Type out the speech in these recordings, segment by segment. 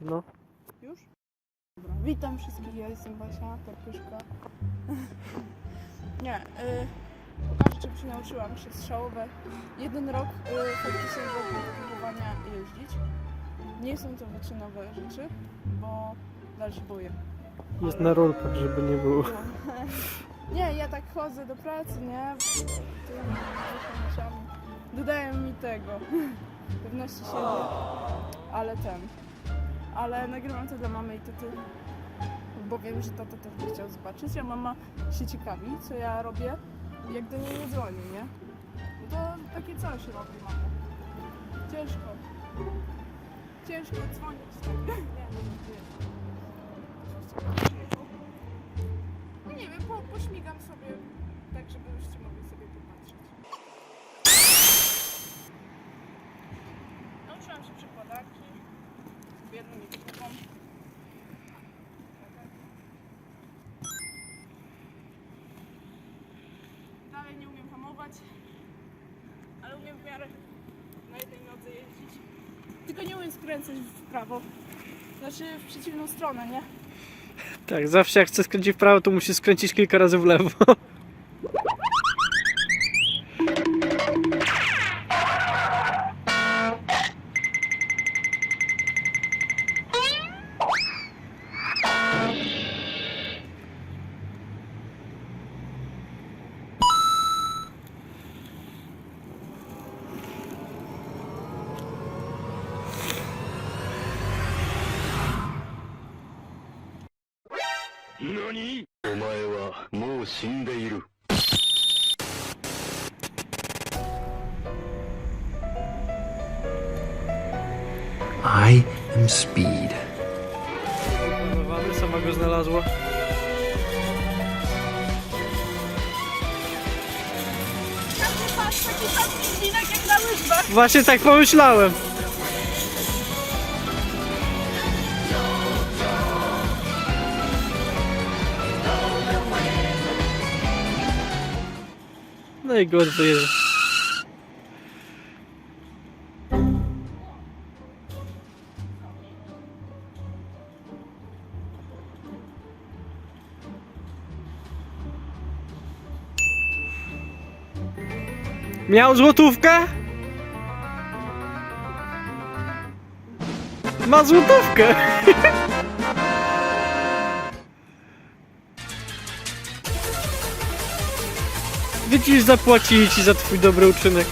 No. Już? Dobra. Witam wszystkich, ja jestem Basia, Torpyszka. Nie, y, pokażę się nauczyłam przez strzałowe. Jeden rok y, faktycznie wokół próbowania jeździć. Nie są to wyczynowe rzeczy, bo dalej się boję. Jest na rolkach, żeby nie było. Nie, ja tak chodzę do pracy, nie? Tymi. Dodają mi tego. Pewności siebie. Ale ten. Ale nagrywam to dla mamy i taty. Bo wiem, że tata też by chciał zobaczyć, a mama się ciekawi, co ja robię, jak do niej nie dzwonię, nie? No to takie coś robi mama. Ciężko. Ciężko dzwonić. No nie wiem, po, pośmigam sobie, tak żebyście mogli sobie popatrzeć. Nauczyłam się przekładarki. Jedną i drugą. Dalej nie umiem hamować, ale umiem w miarę na jednej nodze jeździć. Tylko nie umiem skręcać w prawo. Znaczy w przeciwną stronę, nie? Tak, zawsze jak chce skręcić w prawo, to musi skręcić kilka razy w lewo. 何お前はもう死んでいる。 I am speed. Planowany, sama go znalazła. Patrz, taki sam pingwinek jak na łyżwach. Właśnie tak pomyślałem. Go odbierze. Miał złotówkę? Ma złotówkę! Widzisz, zapłacili ci za twój dobry uczynek.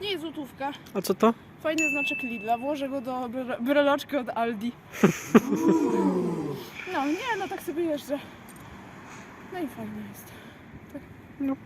Nie jest złotówka. A co to? Fajny znaczek Lidla. Włożę go do breloczki od Aldi. No nie, no tak sobie jeżdżę. No i fajnie jest. No.